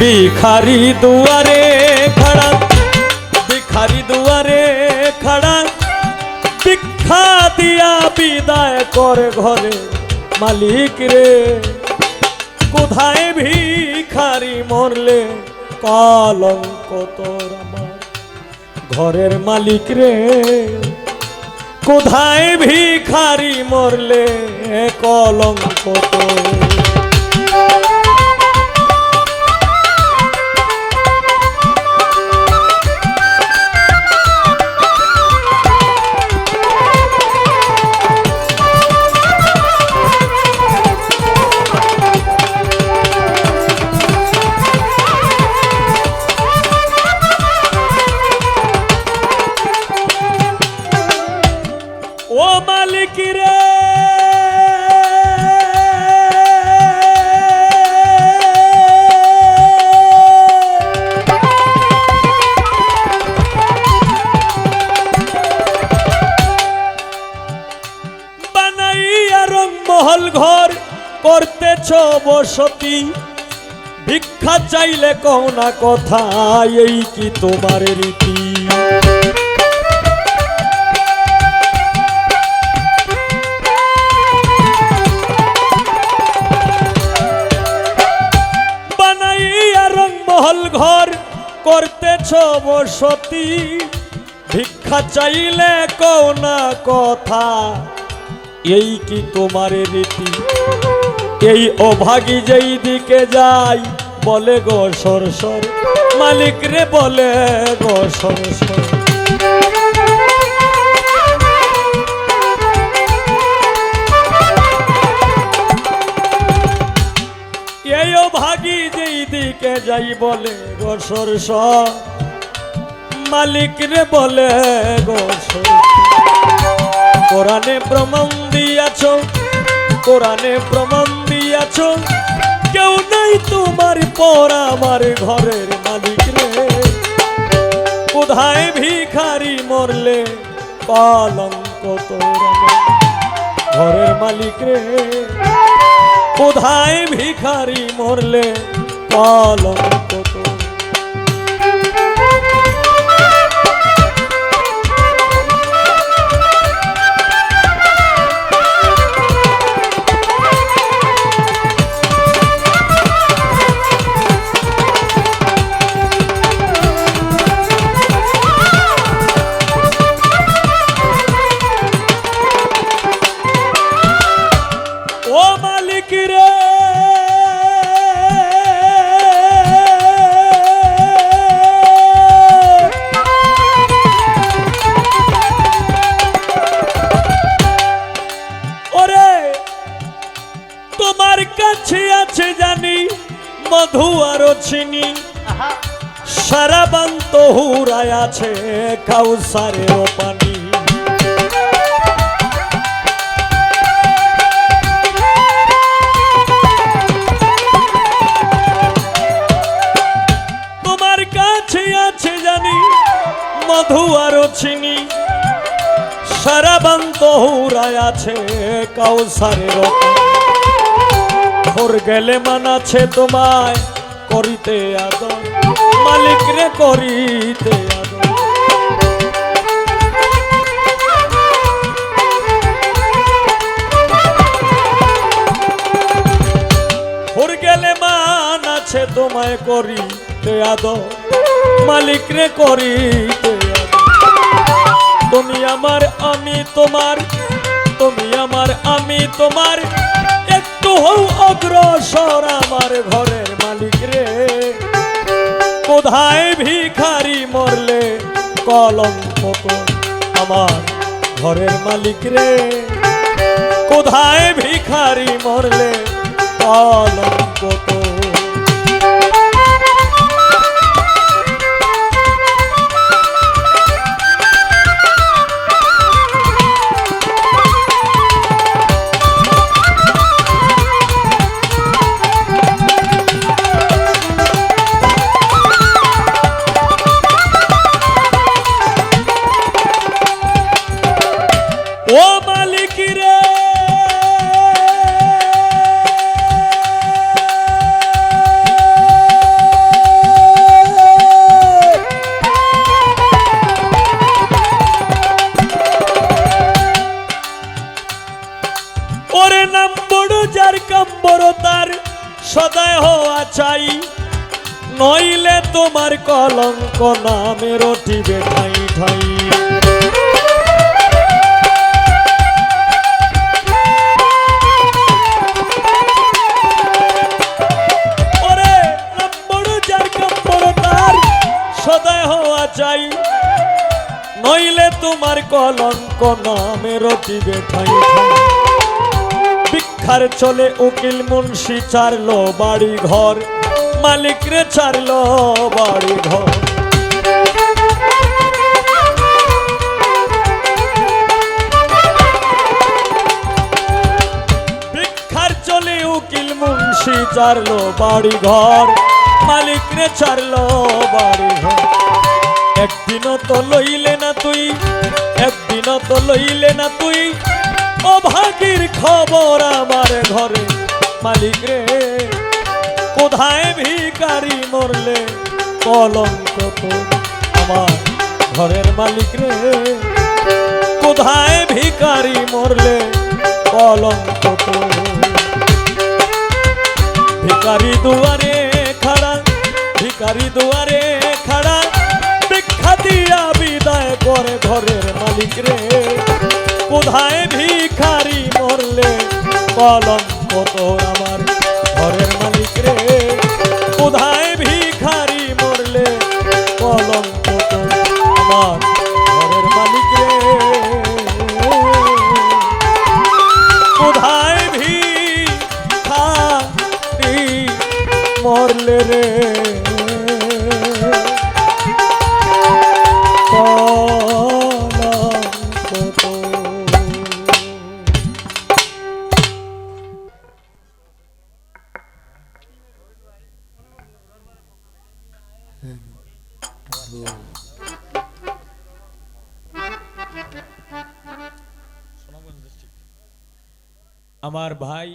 ভিখারি দুয়ারে খড়া, ভিখারি দুয়ারে খড়া। ভিক্ষা দিয়া বিদায় করে ঘরে মালিক রে। কোথায় ভিখারি মরলে কলঙ্ক তোর ঘরের মালিক রে, কোথায় ভিখারি মরলে কলঙ্ক তোর? মহল ঘর করতেছ বসতি। ভিক্ষা চাইলে কও না কথা, এই কি তোমার রীতি? বানাইয়া রংমহল ঘর করতেছ বসতি। ভিক্ষা চাইলে কও না কথা এই কি তোমার রীতি? এই অভাগী যেই দিকে যাই, বলে গো সর সর। মালিক রে বলে গো সর সর। এই ভাগি যেই দিকে যাই, বলে গোসর মালিক রে বলে গোসর কোরআনে প্রমাণ দিয়াছ, কোরআনে প্রমাণ দিয়াছ। কেউ নাই তোমার পর আমার ঘরের মালিক রে। কোথায় ভিখারি মরলে কলঙ্ক তোর ঘরের মালিক রে। কোথায় ভিখারি মরলে কলঙ্ক মধু আর চিনি। সারাবান্ত হুরায় আছে কাউসারের পানি। তোমার কাছে আছে জানি মধু আর চিনি। সারাবান্ত হুরায় আছে কাউসারের ভোর গেলে মানাছে তোমায়, করিতে আদর। মালিক রে, করিতে আদর। মান আছে তোমায়, করিতে আদর। মালিক রে, করিতে তুমি আমার, আমি তোমার। তুমি আমার, আমি তোমার। হও অগ্রসর আমার ঘরের মালিক রে। কোথায় ভিখারি মরলে কলম আমার ঘরের মালিক রে। কোথায় ভিখারি মরলে কলম তোর পাখিরে ওরে যার কাম সদায় হওয়া চাই। নইলে তোমার কলঙ্ক নামে ঠাই ঠাই। নইলে তোমার কলঙ্ক নামে রটিবে ঠাই ভিক্ষার চলে উকিল মুন্সি চারলো বাড়ি ঘর মালিক রে চারলো বাড়ি ঘর ভিক্ষার চারলো বাড়ি ঘর মালিক রে চারলো বাড়ি ঘর একদিনও তো লইলে না তুই একদিনও তো লইলে না তুই। অভাগীর খবর আমার ঘরে, মালিক রে, কোথায় ভিকারি মরলে, কলঙ্ক তো আমার ঘরের মালিক রে। কোথায় ভিকারি মরলে, কলঙ্ক তো। ভিকারি দুয়ারে খাড়া ভিকারি দুয়ারে মালিক রে। কোথায় ভিখারি মরলে? কলঙ্ক তোর আমার ঘরের মালিক রে। কোথায় ভিখারি মরলে? কলঙ্ক তোর আমার ঘরের মালিক রে। কোথায় ভিখারি মরলে রে? আমার ভাই